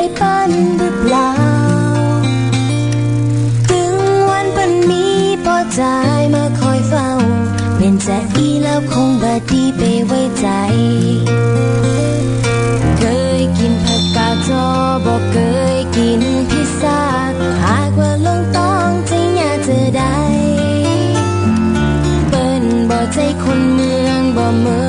ใจปั้นหรือเปล่า ถึงวันปันมีพอใจมาคอยเฝ้า เป็นใจอีแล้วคงบาดีไปไว้ใจ เคยกินผักกาดจอบอกเคยกินพิซซ่า หากว่าลงต้องจะอยากจะได้ เปิ้นบ่ใจคนเมืองบ่เมือ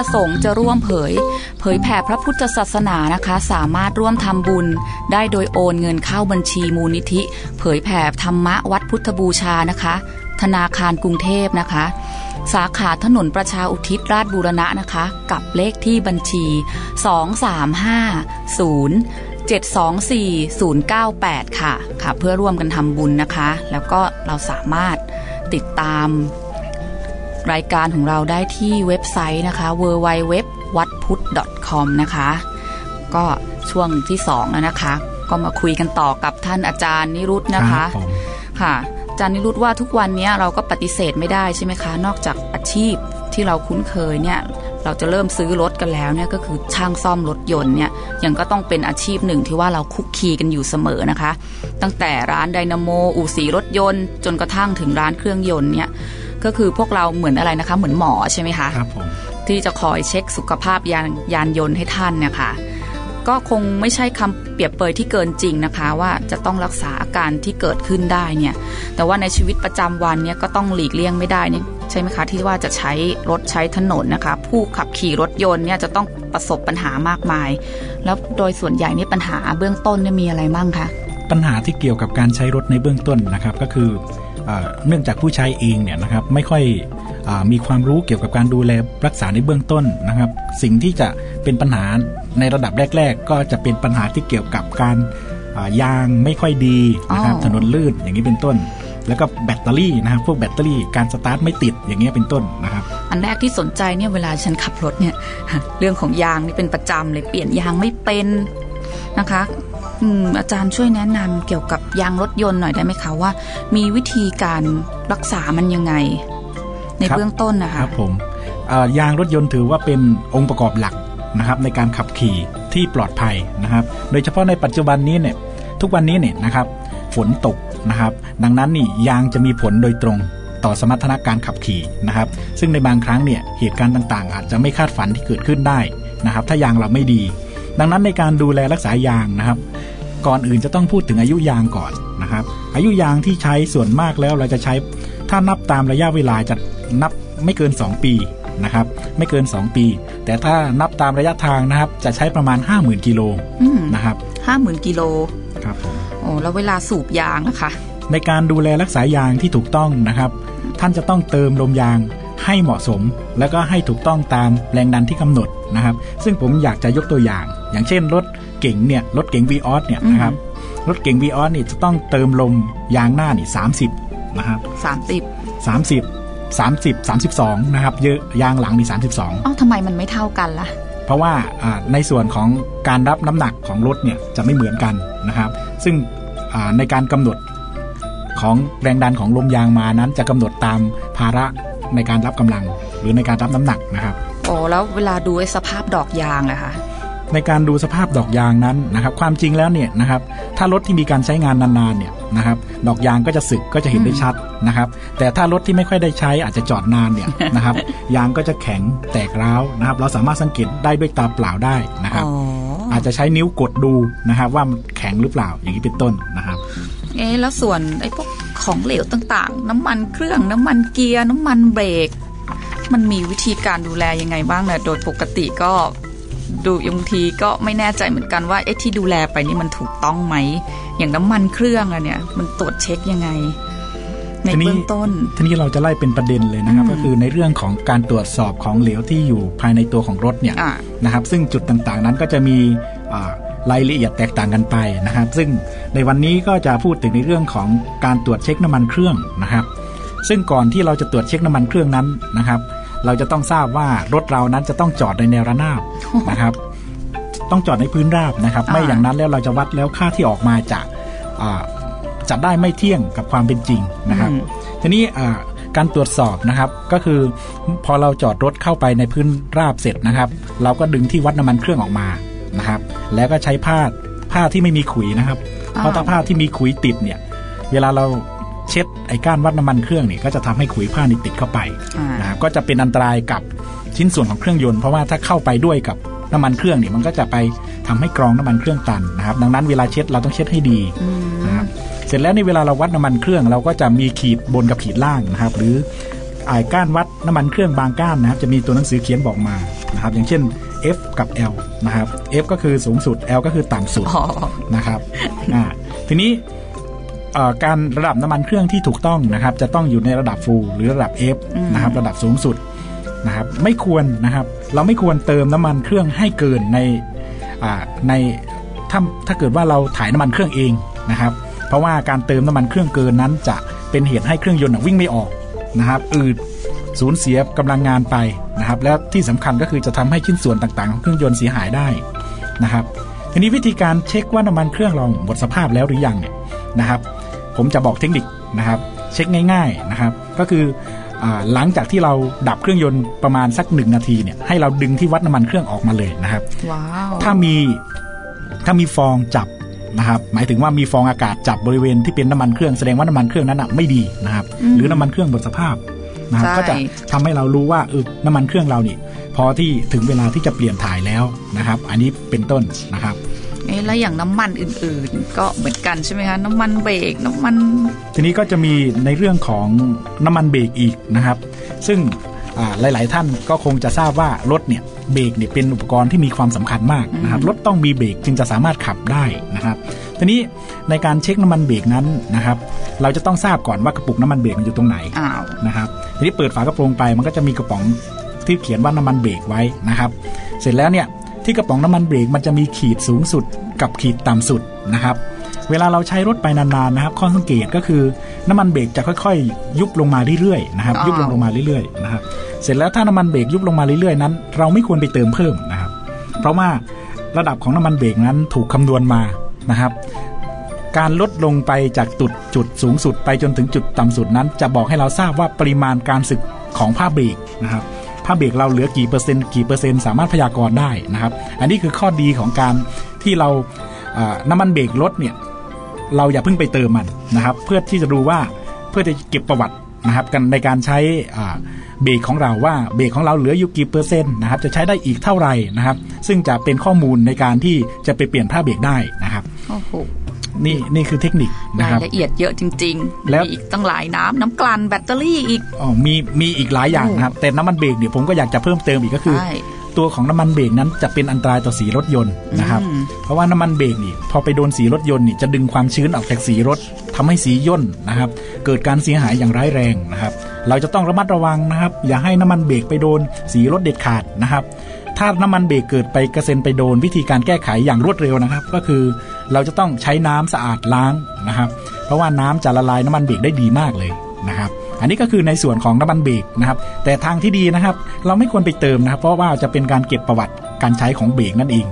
ประสงค์จะร่วมเผย เผยแผ่พระพุทธศาสนานะคะ สามารถร่วมทำบุญ ได้โดยโอนเงินเข้าบัญชีมูลนิธิ เผยแผ่ธรรมะวัดพุทธบูชานะคะ ธนาคารกรุงเทพนะคะ สาขาถนนประชาอุทิศราชบูรณะนะคะ กับเลขที่บัญชี 2350 724-098 ค่ะค่ะ เพื่อร่วมกันทำบุญนะคะ แล้วก็เราสามารถติดตาม รายการของเราได้ที่เว็บไซต์นะคะ w w w w a d p u t .com นะคะ ก็ช่วงที่สองแล้วนะคะ ก็มาคุยกันต่อกับท่านอาจารย์นิรุตนะคะรับผมค่ะอาจารย์นิรุตว่าทุกวันนี้เราก็ปฏิเสธไม่ได้ใช่ไหมคะ นอกจากอาชีพที่เราคุ้นเคยเนี่ยเราจะเริ่มซื้อรถกันแล้วเนี่ยก็คือช่างซ่อมรถยนต์เนี่ยยังก็ต้องเป็นอาชีพหนึ่งที่ว่าเราคุกคีกันอยู่เสมอนะคะ ตั้งแต่ร้านไดนาโมอู่สีรถยนต์ จนกระทั่งถึงร้านเครื่องยนต์เนี่ย ก็คือพวกเราเหมือนอะไรนะคะ เหมือนหมอใช่ไหมคะครับผมที่จะคอยเช็คสุขภาพยานยานยนต์ให้ท่านเนี่ยค่ะก็คงไม่ใช่คำเปรียบเปยที่เกินจริงนะคะ ว่าจะต้องรักษาอาการที่เกิดขึ้นได้เนี่ย แต่ว่าในชีวิตประจำวันเนี่ยก็ต้องหลีกเลี่ยงไม่ได้เนี่ยใช่ไหมคะที่ว่าจะใช้รถใช้ถนนนะคะ ผู้ขับขี่รถยนต์เนี่ยจะต้องประสบปัญหามากมาย แล้วโดยส่วนใหญ่นี่ปัญหาเบื้องต้นเนี่ยมีอะไรบ้างคะปัญหาที่เกี่ยวกับการใช้รถในเบื้องต้นนะครับก็คือ เออเนื่องจากผู้ใช้เองเนี่ยนะครับไม่ค่อยอามีความรู้เกี่ยวกับการดูแลรักษาในเบื้องต้นนะครับ สิ่งที่จะเป็นปัญหาในระดับแรก ๆ ก็จะเป็นปัญหาที่เกี่ยวกับการอ่ายางไม่ค่อยดีนะครับอ๋อถนนลื่นอย่างนี้เป็นต้น แล้วก็แบตเตอรี่นะครับพวกแบตเตอรี่การสตาร์ทไม่ติดอย่างเงี้ยเป็นต้นนะครับ อันแรกที่สนใจเนี่ยเวลาฉันขับรถเนี่ยเรื่องของยางนี่เป็นประจำเลยเปลี่ยนยางไม่เป็นนะคะ อืมอาจารย์ช่วยแนะนำเกี่ยวกับยางรถยนต์หน่อยได้ไหมคะว่า มีวิธีการรักษามันยังไง ในครับเบื้องต้นนะคคะรับผมเอ่อยางรถยนต์ถือว่าเป็นองค์ประกอบหลักนะครับในการขับขี่ที่ปลอดภัยนะครับ โดยเฉพาะในปัจจุบันนี้เนี่ยทุกวันนี้เนี่ยนะครับฝนตกนะครับ ดังนั้นนี่ยางจะมีผลโดยตรงต่อสมรรถนะการขับขี่นะครับ ซึ่งในบางครั้งเนี่ยเหตุการณ์ต่างๆ อาจจะไม่คาดฝันที่เกิดขึ้นได้นะครับ ถ้ายางเราไม่ดี ดังนั้นในการดูแลรักษายางนะครับ ก่อนอื่นจะต้องพูดถึงอายุยางก่อนนะครับ อายุยางที่ใช้ส่วนมากแล้วเราจะใช้ ถ้านับตามระยะเวลาจะนับไม่เกิน 2 ปีนะครับ ไม่เกิน 2 ปี แต่ถ้านับตามระยะทางนะครับ จะใช้ประมาณ 50,000กิโลอืมนะครับห้าหมื่นกิโลครับผมโอ้แล้วเวลาสูบยางอะคะ ในการดูแลรักษายางที่ถูกต้องนะครับ ท่านจะต้องเติมลมยางให้เหมาะสม แล้วก็ให้ถูกต้องตามแรงดันที่กำหนดนะครับ ซึ่งผมอยากจะยกตัวอย่าง อย่างเช่นรถ เก๋งเนี่ยรถเก๋ง v ีออสเนี่ยนะครับรถเก๋ง v ีออสนี่จะต้องเติมลมยางหน้านี่30นะครับสามสิบ30 30 32นะครับเยอะยางหลังนี่32เอ้าทำไมมันไม่เท่ากันล่ะ เพราะว่าอ่าในส่วนของการรับน้ำหนักของรถเนี่ยจะไม่เหมือนกันนะครับ ซึ่งอ่าในการกำหนดของแรงดันของลมยางมานั้นจะกำหนดตามภาระในการรับกำลังหรือในการรับน้ำหนักนะครับโอ้แล้วเวลาดูไอ้สภาพดอกยางอะคะ ในการดูสภาพดอกยางนั้นนะครับ ความจริงแล้วเนี่ยนะครับถ้ารถที่มีการใช้งานนานๆเนี่ยนะครับดอกยางก็จะสึกก็จะเห็นได้ชัดนะครับ แต่ถ้ารถที่ไม่ค่อยได้ใช้อาจจะจอดนานเนี่ยนะครับ ยางก็จะแข็งแตกร้าวนะครับ เราสามารถสังเกตได้ด้วยตาเปล่าได้นะครับอ๋ออาจจะใช้นิ้วกดดูนะครับ ว่ามันแข็งหรือเปล่าอย่างนี้เป็นต้นนะครับ เอ๊ะแล้วส่วนไอ้พวกของเหลวต่างๆ น้ำมันเครื่องน้ำมันเกียร์น้ำมันเบรกมันมีวิธีการดูแลยังไงบ้างนะโดยปกติก็ ดูบางทีก็ไม่แน่ใจเหมือนกันว่าเอ๊ะที่ดูแลไปนี่มันถูกต้องไหม อย่างน้ำมันเครื่องอะเนี่ย มันตรวจเช็คยังไง ในทีนี้เบื้องต้นทีนี้เราจะไล่เป็นประเด็นเลยนะครับอืมก็คือในเรื่องของการตรวจสอบของเหลวที่อยู่ภายในตัวของรถเนี่ยอ่านะครับ ซึ่งจุดต่างๆนั้นก็จะมีอ่ารายละเอียดแตกต่างกันไปนะครับ ซึ่งในวันนี้ก็จะพูดถึงในเรื่องของการตรวจเช็คน้ำมันเครื่องนะครับ ซึ่งก่อนที่เราจะตรวจเช็คน้ำมันเครื่องนั้นนะครับ เราจะต้องทราบว่ารถเรานั้นจะต้องจอดในแนวระนาบนะครับ ต้องจอดในพื้นราบนะครับอ่าไม่อย่างนั้นแล้วเราจะวัดแล้วค่าที่ออกมาจะอ่าจะได้ไม่เที่ยงกับความเป็นจริงนะครับอืมทีนี้อ่าการตรวจสอบนะครับ ก็คือพอเราจอดรถเข้าไปในพื้นราบเสร็จนะครับ เราก็ดึงที่วัดน้ำมันเครื่องออกมานะครับ แล้วก็ใช้ผ้าผ้าที่ไม่มีขุยนะครับอ้าวเพราะถ้าผ้าที่มีขุยติดเนี่ย เวลาเรา เช็ดไอ้ก้านวัดน้ำมันเครื่องเนี่ยก็จะทำให้ขุยผ้านี่ติดเข้าไปอ่านะครับก็จะเป็นอันตรายกับชิ้นส่วนของเครื่องยนต์เพราะว่าถ้าเข้าไปด้วยกับน้ำมันเครื่องเนี่ยมันก็จะไปทำให้กรองน้ำมันเครื่องตันนะครับ ดังนั้นเวลาเช็ดเราต้องเช็ดให้ดีอืมนะครับเสร็จแล้วในเวลาเราวัดน้ำมันเครื่อง เราก็จะมีขีดบนกับขีดล่างนะครับ หรือไอ้ก้านวัดน้ำมันเครื่องบางก้านนะครับ จะมีตัวหนังสือเขียนบอกมานะครับ อย่างเช่น F กับ L นะครับ F ก็คือสูงสุด L ก็คือต่ำสุดอ๋อนะครับอ่าทีนี้เอ่อ การระดับน้ำมันเครื่องที่ถูกต้องนะครับ จะต้องอยู่ในระดับฟูลหรือระดับ F อืมนะครับ ระดับสูงสุดนะครับ ไม่ควรนะครับ เราไม่ควรเติมน้ำมันเครื่องให้เกินในอ่าในถ้าถ้าเกิดว่าเราถ่ายน้ำมันเครื่องเองนะครับ เพราะว่าการเติมน้ำมันเครื่องเกินนั้นจะเป็นเหตุให้เครื่องยนต์น่ะวิ่งไม่ออกนะครับอืดสูญเสียกำลังงานไปนะครับ แล้วที่สำคัญก็คือจะทำให้ชิ้นส่วนต่างๆของเครื่องยนต์เสียหายได้นะครับทีนี้วิธีการเช็คว่าน้ำมันเครื่องเราหมดสภาพแล้วหรือยังเนี่ยนะครับ ผมจะบอกเทคนิคนะครับ เช็คง่าย ๆนะครับ ก็คืออาหลังจากที่เราดับเครื่องยนต์ประมาณสักหนึ่งนาทีเนี่ยให้เราดึงที่วัดน้ำมันเครื่องออกมาเลยนะครับว้าวถ้ามีถ้ามีฟองจับนะครับหมายถึงว่ามีฟองอากาศจับบริเวณที่เป็นน้ำมันเครื่องแสดงว่าน้ำมันเครื่องนั้นนะไม่ดีนะครับ หรือน้ำมันเครื่องหมดสภาพนะครับใช่ก็จะทำให้เรารู้ว่าเออน้ำมันเครื่องเรานี่พอที่ถึงเวลาที่จะเปลี่ยนถ่ายแล้วนะครับ อันนี้เป็นต้นนะครับ เอ๊ะแล้วอย่างน้ำมันอื่นๆ ก็เหมือนกันใช่ไหมคะน้ำมันเบรกน้ำมัน ทีนี้ก็จะมีในเรื่องของน้ำมันเบรกอีกนะครับ ซึ่งอ่าหลาย ๆ ท่านก็คงจะทราบว่ารถเนี่ยเบรกเนี่ยเป็นอุปกรณ์ที่มีความสำคัญมากนะครับรถต้องมีเบรกจึงจะสามารถขับได้นะครับ ทีนี้ในการเช็คน้ำมันเบรกนั้นนะครับ เราจะต้องทราบก่อนว่ากระปุกน้ำมันเบรกมันอยู่ตรงไหนอ้าวนะครับทีนี้เปิดฝากระโปรงไปมันก็จะมีกระป๋องที่เขียนว่าน้ำมันเบรกไว้นะครับ เสร็จแล้วเนี่ย ที่กระป๋องน้ำมันเบรกมันจะมีขีดสูงสุดกับขีดต่ำสุดนะครับ เวลาเราใช้รถไปนานๆนะครับ ข้อสังเกตก็คือน้ำมันเบรกจะค่อยๆ ยุบลงมาเรื่อยๆนะครับอ้าวยุบลงลงมาเรื่อยๆนะครับ เสร็จแล้วถ้าน้ำมันเบรกยุบลงมาเรื่อยๆนั้น เราไม่ควรไปเติมเพิ่มนะครับ เพราะว่าระดับของน้ำมันเบรกนั้นถูกคำนวณมานะครับการลดลงไปจากจุดจุดสูงสุดไปจนถึงจุดต่ำสุดนั้น จะบอกให้เราทราบว่าปริมาณการสึกของผ้าเบรกนะครับ ผ้าเบรกเราเหลือกี่เปอร์เซ็นต์กี่เปอร์เซ็นต์สามารถพยากรณ์ได้นะครับ อันนี้คือข้อดีของการที่เราน้ำมันเบรกลดเนี่ยเราอย่าเพิ่งไปเติมมันนะครับ เพื่อที่จะดูว่าเพื่อจะเก็บประวัตินะครับกันในการใช้เบรกของเราว่าเบรกของเราเหลืออยู่กี่เปอร์เซ็นต์นะครับจะใช้ได้อีกเท่าไหร่นะครับ ซึ่งจะเป็นข้อมูลในการที่จะไปเปลี่ยนผ้าเบรกได้นะครับโอ้โห นี่นี่คือเทคนิคนะราครับยละเอียดเยอะจริง ๆ แล้วมีอีกตั้งหลายน้ำน้ำกลั่นแบตเตอรี่อีกอ๋อมีมีอีกหลายอย่างนะครับ แต่น้ำมันเบรกเดี๋ยวผมก็อยากจะเพิ่มเติมอีกก็คือใช่ตัวของน้ำมันเบรกนั้นจะเป็นอันตรายต่อสีรถยนต์นะครับอืมเพราะว่าน้ำมันเบรกนี่พอไปโดนสีรถยนต์นี่จะดึงความชื้นออกจากสีรถทำให้สีย่นนะครับ เกิดการเสียหายอย่างร้ายแรงนะครับ เราจะต้องระมัดระวังนะครับ อย่าให้น้ำมันเบรกไปโดนสีรถเด็ดขาดนะครับถ้าน้ำมันเบรกเกิดไปกระเซ็นไปโดนวิธีการแก้ไขอย่างรวดเร็วนะครับ ก็คือ เราจะต้องใช้น้ำสะอาดล้างนะครับ เพราะว่าน้ำจะละลายน้ำมันเบรกได้ดีมากเลยนะครับอันนี้ก็คือในส่วนของน้ำมันเบรกนะครับ แต่ทางที่ดีนะครับ เราไม่ควรไปเติมนะครับ เพราะว่าจะเป็นการเก็บประวัติการใช้ของเบรกนั่นเอง